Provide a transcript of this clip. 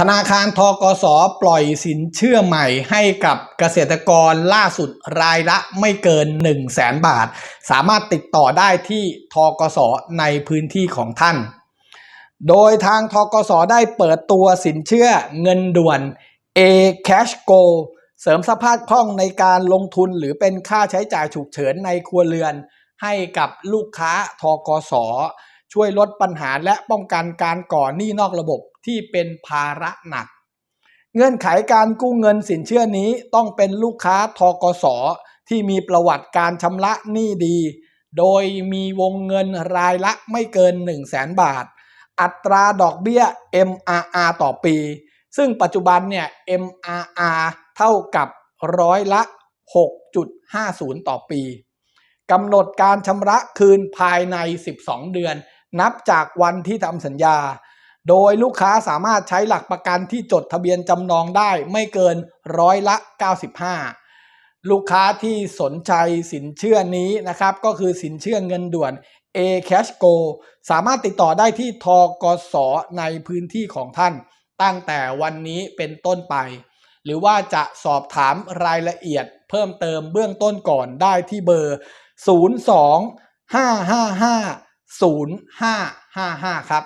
ธนาคารทกสปล่อยสินเชื่อใหม่ให้กับเกษตรกรล่าสุดรายละไม่เกิน 1 0 0 0 0แสนบาท สามารถติดต่อได้ที่ทกสในพื้นที่ของท่าน โดยทางทกสได้เปิดตัวสินเชื่อเงินด่วน A Cash Go เสริมสภาพคล่องในการลงทุนหรือเป็นค่าใช้จ่ายฉุกเฉินในครัวเรือน ให้กับลูกค้าทกส ช่วยลดปัญหาและป้องกันการก่อหนี้นอกระบบที่เป็นภาระหนัก เงื่อนไขการกู้เงินสินเชื่อนี้ต้องเป็นลูกค้าทกสที่มีประวัติการชำระหนี้ดี โดยมีวงเงินรายละไม่เกิน 1 0 0 0 0แสนบาท อัตราดอกเบี้ย MRR ต่อปี ซึ่งปัจจุบันเนี่ย MRR เท่ากับร้อยละ 6.50 ต่อปีกำหนดการชำระคืนภายใน 12 เดือน นับจากวันที่ทำสัญญา โดยลูกค้าสามารถใช้หลักประกันที่จดทะเบียนจำนองได้ไม่เกินร้อยละ 95 ลูกค้าที่สนใจสินเชื่อนี้นะครับก็คือสินเชื่อเงินด่วน A Cash Go สามารถติดต่อได้ที่ทกสในพื้นที่ของท่าน ตั้งแต่วันนี้เป็นต้นไป หรือว่าจะสอบถามรายละเอียดเพิ่มเติมเบื้องต้นก่อนได้ที่เบอร์ 02 555 0555 ครับ